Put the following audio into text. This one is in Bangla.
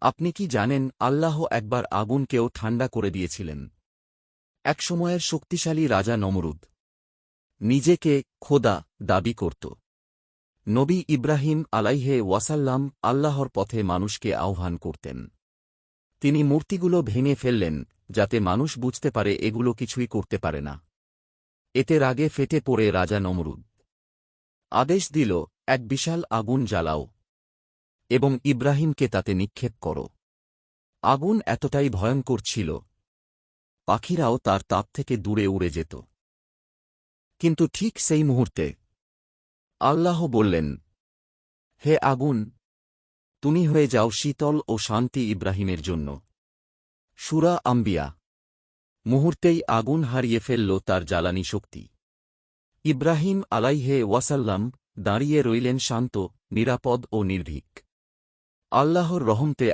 আপনি কি জানেন, আল্লাহ একবার আগুনকেও ঠান্ডা করে দিয়েছিলেন। একসময়ের শক্তিশালী রাজা নমরুদ নিজেকে খোদা দাবি করত। নবী ইব্রাহিম আলাইহে ওয়াসাল্লাম আল্লাহর পথে মানুষকে আহ্বান করতেন। তিনি মূর্তিগুলো ভেঙে ফেললেন, যাতে মানুষ বুঝতে পারে এগুলো কিছুই করতে পারে না। এতে রাগে ফেটে পড়ে রাজা নমরুদ। আদেশ দিল, এক বিশাল আগুন জ্বালাও। এবং ইব্রাহিমকে তাতে নিক্ষেপ করো। আগুন এতটাই ভয়ঙ্কর ছিল, পাখিরাও তার তাপ থেকে দূরে উড়ে যেত। কিন্তু ঠিক সেই মুহূর্তে আল্লাহ বললেন, হে আগুন, তুমি হয়ে যাও শীতল ও শান্তি ইব্রাহিমের জন্য। সুরা আম্বিয়া, মুহূর্তেই আগুন হারিয়ে ফেলল তার জ্বালানি শক্তি। ইব্রাহিম আলাইহে ওয়াসাল্লাম দাঁড়িয়ে রইলেন শান্ত, নিরাপদ ও নির্ভীক। আল্লাহর রহমতে